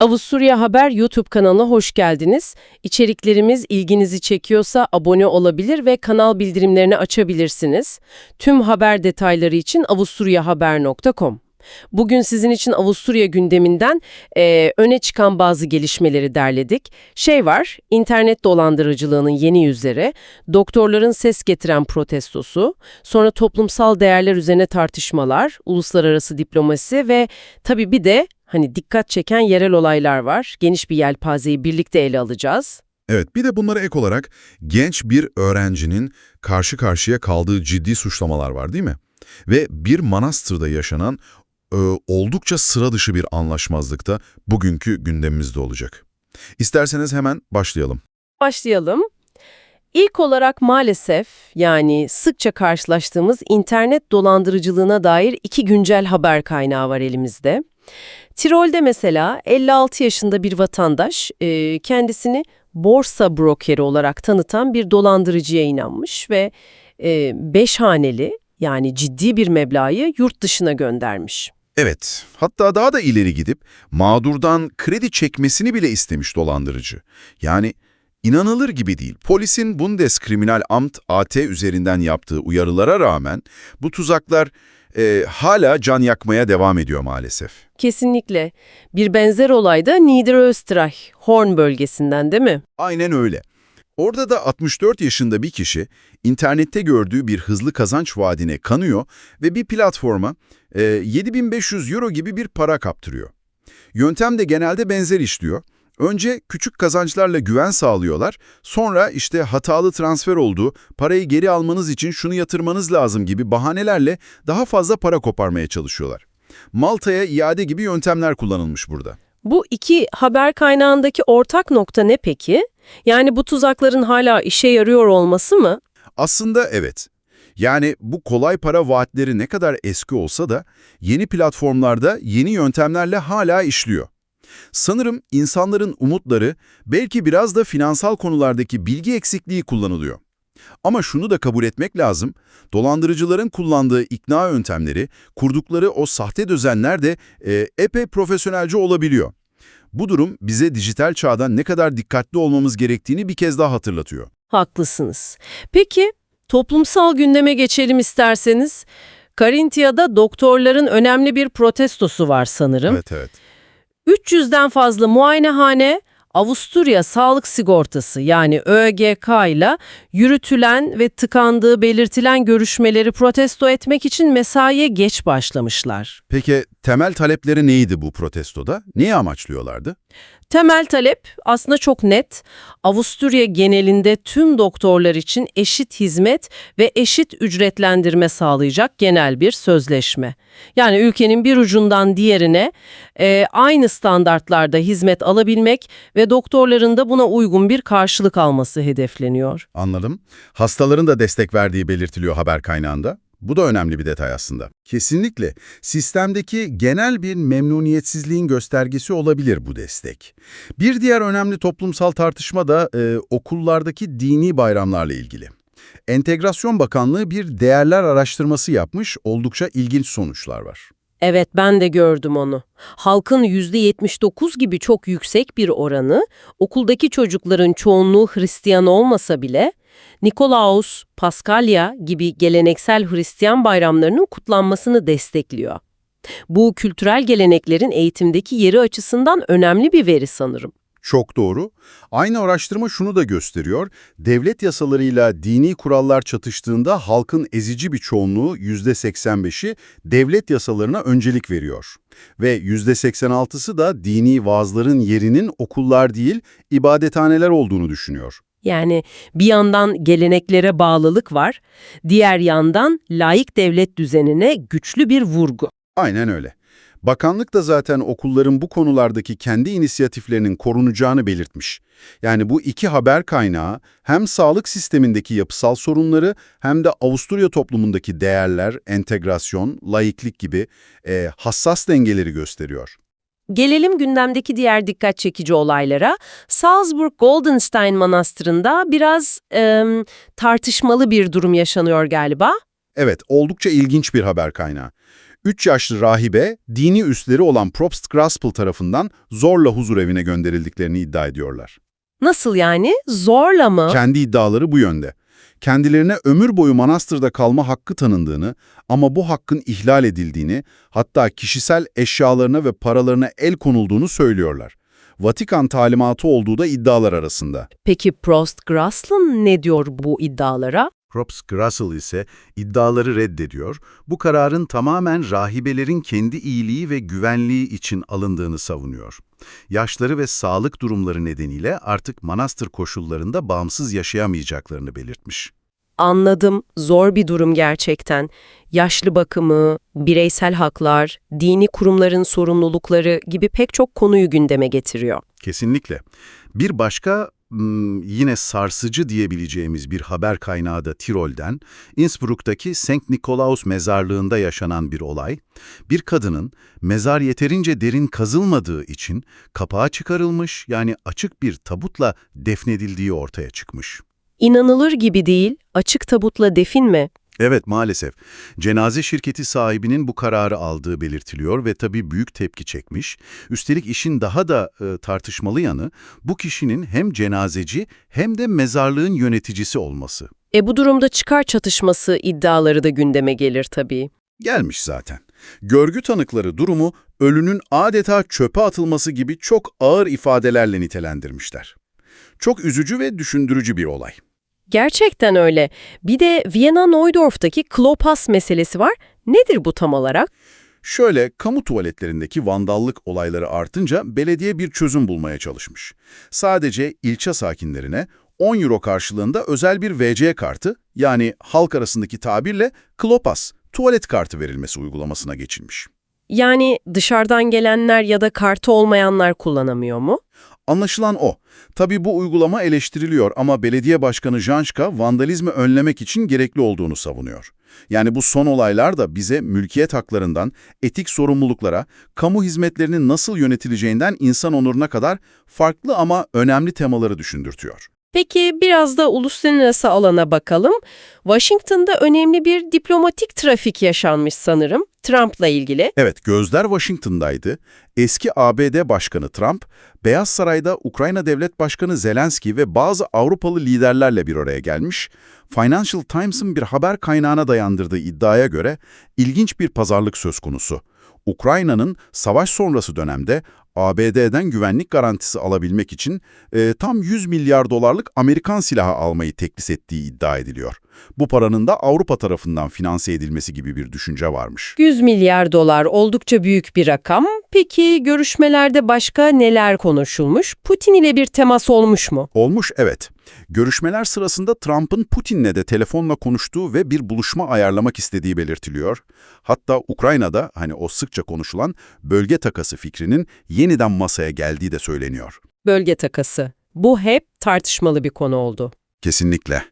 Avusturya Haber YouTube kanalına hoş geldiniz. İçeriklerimiz ilginizi çekiyorsa abone olabilir ve kanal bildirimlerini açabilirsiniz. Tüm haber detayları için avusturyahaber.com. Bugün sizin için Avusturya gündeminden eee, öne çıkan bazı gelişmeleri derledik. Şey var, internet dolandırıcılığının yeni yüzleri, doktorların ses getiren protestosu, sonra toplumsal değerler üzerine tartışmalar, uluslararası diplomasi ve tabii bir de hani dikkat çeken yerel olaylar var. Geniş bir yelpazeyi birlikte ele alacağız. Evet, bir de bunlara ek olarak genç bir öğrencinin karşı karşıya kaldığı ciddi suçlamalar var değil mi? Ve bir manastırda yaşanan e, oldukça sıra dışı bir anlaşmazlıkta bugünkü gündemimizde olacak. İsterseniz hemen başlayalım. Başlayalım. İlk olarak maalesef yani sıkça karşılaştığımız internet dolandırıcılığına dair iki güncel haber kaynağı var elimizde. Tirol'de mesela 56 yaşında bir vatandaş e, kendisini borsa brokeri olarak tanıtan bir dolandırıcıya inanmış ve 5 haneli yani ciddi bir meblağı yurt dışına göndermiş. Evet, hatta daha da ileri gidip mağdurdan kredi çekmesini bile istemiş dolandırıcı. Yani inanılır gibi değil. Polisin Bundeskriminalamt AT üzerinden yaptığı uyarılara rağmen bu tuzaklar e, hala can yakmaya devam ediyor maalesef. Kesinlikle. Bir benzer olay da Niederösterreich, Horn bölgesinden değil mi? Aynen öyle. Orada da 64 yaşında bir kişi internette gördüğü bir hızlı kazanç vaadine kanıyor ve bir platforma e, 7500 euro gibi bir para kaptırıyor. Yöntem de genelde benzer işliyor. Önce küçük kazançlarla güven sağlıyorlar, sonra işte hatalı transfer oldu, parayı geri almanız için şunu yatırmanız lazım gibi bahanelerle daha fazla para koparmaya çalışıyorlar. Malta'ya iade gibi yöntemler kullanılmış burada. Bu iki haber kaynağındaki ortak nokta ne peki? Yani bu tuzakların hala işe yarıyor olması mı? Aslında evet. Yani bu kolay para vaatleri ne kadar eski olsa da yeni platformlarda yeni yöntemlerle hala işliyor. Sanırım insanların umutları belki biraz da finansal konulardaki bilgi eksikliği kullanılıyor. Ama şunu da kabul etmek lazım, dolandırıcıların kullandığı ikna yöntemleri, kurdukları o sahte düzenler de e, epey profesyonelce olabiliyor. Bu durum bize dijital çağda ne kadar dikkatli olmamız gerektiğini bir kez daha hatırlatıyor. Haklısınız. Peki, toplumsal gündeme geçelim isterseniz. Karintia'da doktorların önemli bir protestosu var sanırım. Evet evet. 300'den fazla muayenehane Avusturya Sağlık Sigortası yani ÖGK ile yürütülen ve tıkandığı belirtilen görüşmeleri protesto etmek için mesaiye geç başlamışlar. Peki temel talepleri neydi bu protestoda? Neyi amaçlıyorlardı? Temel talep aslında çok net. Avusturya genelinde tüm doktorlar için eşit hizmet ve eşit ücretlendirme sağlayacak genel bir sözleşme. Yani ülkenin bir ucundan diğerine e, aynı standartlarda hizmet alabilmek ve doktorların da buna uygun bir karşılık alması hedefleniyor. Anladım. Hastaların da destek verdiği belirtiliyor haber kaynağında. Bu da önemli bir detay aslında. Kesinlikle sistemdeki genel bir memnuniyetsizliğin göstergesi olabilir bu destek. Bir diğer önemli toplumsal tartışma da e, okullardaki dini bayramlarla ilgili. Entegrasyon Bakanlığı bir değerler araştırması yapmış, oldukça ilginç sonuçlar var. Evet ben de gördüm onu. Halkın %79 gibi çok yüksek bir oranı, okuldaki çocukların çoğunluğu Hristiyan olmasa bile, Nikolaus, Paskalya gibi geleneksel Hristiyan bayramlarının kutlanmasını destekliyor. Bu kültürel geleneklerin eğitimdeki yeri açısından önemli bir veri sanırım. Çok doğru. Aynı araştırma şunu da gösteriyor. Devlet yasalarıyla dini kurallar çatıştığında halkın ezici bir çoğunluğu %85'i devlet yasalarına öncelik veriyor. Ve %86'sı da dini vaazların yerinin okullar değil, ibadethaneler olduğunu düşünüyor. Yani bir yandan geleneklere bağlılık var, diğer yandan laik devlet düzenine güçlü bir vurgu. Aynen öyle. Bakanlık da zaten okulların bu konulardaki kendi inisiyatiflerinin korunacağını belirtmiş. Yani bu iki haber kaynağı hem sağlık sistemindeki yapısal sorunları hem de Avusturya toplumundaki değerler, entegrasyon, laiklik gibi e, hassas dengeleri gösteriyor. Gelelim gündemdeki diğer dikkat çekici olaylara. Salzburg Goldenstein Manastırı'nda biraz em, tartışmalı bir durum yaşanıyor galiba. Evet, oldukça ilginç bir haber kaynağı. 3 yaşlı rahibe, dini üstleri olan Probst Graspel tarafından zorla huzur evine gönderildiklerini iddia ediyorlar. Nasıl yani? Zorla mı? Kendi iddiaları bu yönde. Kendilerine ömür boyu manastırda kalma hakkı tanındığını ama bu hakkın ihlal edildiğini, hatta kişisel eşyalarına ve paralarına el konulduğunu söylüyorlar. Vatikan talimatı olduğu da iddialar arasında. Peki Prost Graslin ne diyor bu iddialara? Probst Grassel ise iddiaları reddediyor, bu kararın tamamen rahibelerin kendi iyiliği ve güvenliği için alındığını savunuyor. Yaşları ve sağlık durumları nedeniyle artık manastır koşullarında bağımsız yaşayamayacaklarını belirtmiş. Anladım. Zor bir durum gerçekten. Yaşlı bakımı, bireysel haklar, dini kurumların sorumlulukları gibi pek çok konuyu gündeme getiriyor. Kesinlikle. Bir başka yine sarsıcı diyebileceğimiz bir haber kaynağı da Tirol'den, Innsbruck'taki St. Nikolaus mezarlığında yaşanan bir olay, bir kadının mezar yeterince derin kazılmadığı için kapağı çıkarılmış yani açık bir tabutla defnedildiği ortaya çıkmış. İnanılır gibi değil, açık tabutla defin mi? Evet maalesef. Cenaze şirketi sahibinin bu kararı aldığı belirtiliyor ve tabii büyük tepki çekmiş. Üstelik işin daha da e, tartışmalı yanı bu kişinin hem cenazeci hem de mezarlığın yöneticisi olması. E bu durumda çıkar çatışması iddiaları da gündeme gelir tabii. Gelmiş zaten. Görgü tanıkları durumu ölünün adeta çöpe atılması gibi çok ağır ifadelerle nitelendirmişler. Çok üzücü ve düşündürücü bir olay. Gerçekten öyle. Bir de Viyana Neudorf'taki Klopas meselesi var. Nedir bu tam olarak? Şöyle, kamu tuvaletlerindeki vandallık olayları artınca belediye bir çözüm bulmaya çalışmış. Sadece ilçe sakinlerine 10 euro karşılığında özel bir VC kartı, yani halk arasındaki tabirle Klopas, tuvalet kartı verilmesi uygulamasına geçilmiş. Yani dışarıdan gelenler ya da kartı olmayanlar kullanamıyor mu? Anlaşılan o. Tabii bu uygulama eleştiriliyor ama belediye başkanı Janşka vandalizmi önlemek için gerekli olduğunu savunuyor. Yani bu son olaylar da bize mülkiyet haklarından, etik sorumluluklara, kamu hizmetlerinin nasıl yönetileceğinden insan onuruna kadar farklı ama önemli temaları düşündürtüyor. Peki biraz da uluslararası alana bakalım. Washington'da önemli bir diplomatik trafik yaşanmış sanırım Trump'la ilgili. Evet, gözler Washington'daydı. Eski ABD Başkanı Trump, Beyaz Saray'da Ukrayna Devlet Başkanı Zelenski ve bazı Avrupalı liderlerle bir araya gelmiş. Financial Times'ın bir haber kaynağına dayandırdığı iddiaya göre ilginç bir pazarlık söz konusu. Ukrayna'nın savaş sonrası dönemde ABD'den güvenlik garantisi alabilmek için e, tam 100 milyar dolarlık Amerikan silahı almayı teklif ettiği iddia ediliyor. Bu paranın da Avrupa tarafından finanse edilmesi gibi bir düşünce varmış. 100 milyar dolar oldukça büyük bir rakam. Peki görüşmelerde başka neler konuşulmuş? Putin ile bir temas olmuş mu? Olmuş evet. Görüşmeler sırasında Trump'ın Putin'le de telefonla konuştuğu ve bir buluşma ayarlamak istediği belirtiliyor. Hatta Ukrayna'da hani o sıkça konuşulan bölge takası fikrinin yeniden masaya geldiği de söyleniyor. Bölge takası. Bu hep tartışmalı bir konu oldu. Kesinlikle.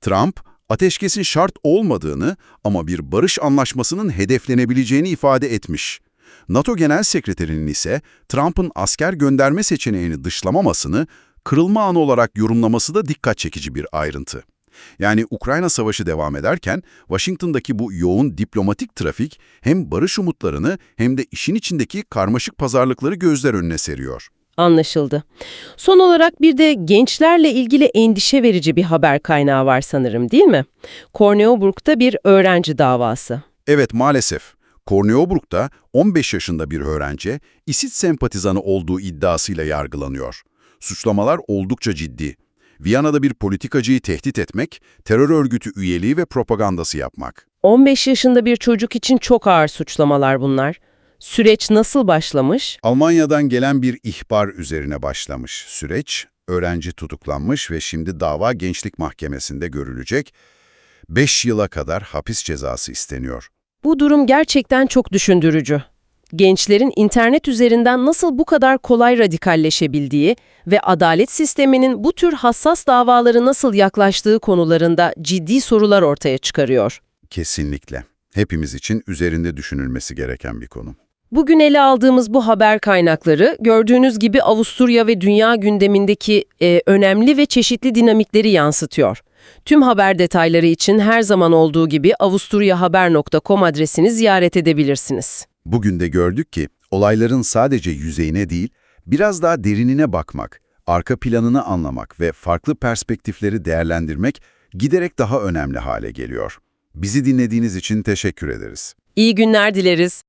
Trump, ateşkesin şart olmadığını ama bir barış anlaşmasının hedeflenebileceğini ifade etmiş. NATO Genel Sekreterinin ise Trump'ın asker gönderme seçeneğini dışlamamasını kırılma anı olarak yorumlaması da dikkat çekici bir ayrıntı. Yani Ukrayna Savaşı devam ederken Washington'daki bu yoğun diplomatik trafik hem barış umutlarını hem de işin içindeki karmaşık pazarlıkları gözler önüne seriyor. Anlaşıldı. Son olarak bir de gençlerle ilgili endişe verici bir haber kaynağı var sanırım değil mi? Korneoburg'da bir öğrenci davası. Evet maalesef. Korneoburg'da 15 yaşında bir öğrenci ISID sempatizanı olduğu iddiasıyla yargılanıyor. Suçlamalar oldukça ciddi. Viyana'da bir politikacıyı tehdit etmek, terör örgütü üyeliği ve propagandası yapmak. 15 yaşında bir çocuk için çok ağır suçlamalar bunlar. Süreç nasıl başlamış? Almanya'dan gelen bir ihbar üzerine başlamış süreç. Öğrenci tutuklanmış ve şimdi dava gençlik mahkemesinde görülecek. 5 yıla kadar hapis cezası isteniyor. Bu durum gerçekten çok düşündürücü. Gençlerin internet üzerinden nasıl bu kadar kolay radikalleşebildiği ve adalet sisteminin bu tür hassas davaları nasıl yaklaştığı konularında ciddi sorular ortaya çıkarıyor. Kesinlikle. Hepimiz için üzerinde düşünülmesi gereken bir konu. Bugün ele aldığımız bu haber kaynakları gördüğünüz gibi Avusturya ve dünya gündemindeki e, önemli ve çeşitli dinamikleri yansıtıyor. Tüm haber detayları için her zaman olduğu gibi avusturyahaber.com adresini ziyaret edebilirsiniz. Bugün de gördük ki olayların sadece yüzeyine değil, biraz daha derinine bakmak, arka planını anlamak ve farklı perspektifleri değerlendirmek giderek daha önemli hale geliyor. Bizi dinlediğiniz için teşekkür ederiz. İyi günler dileriz.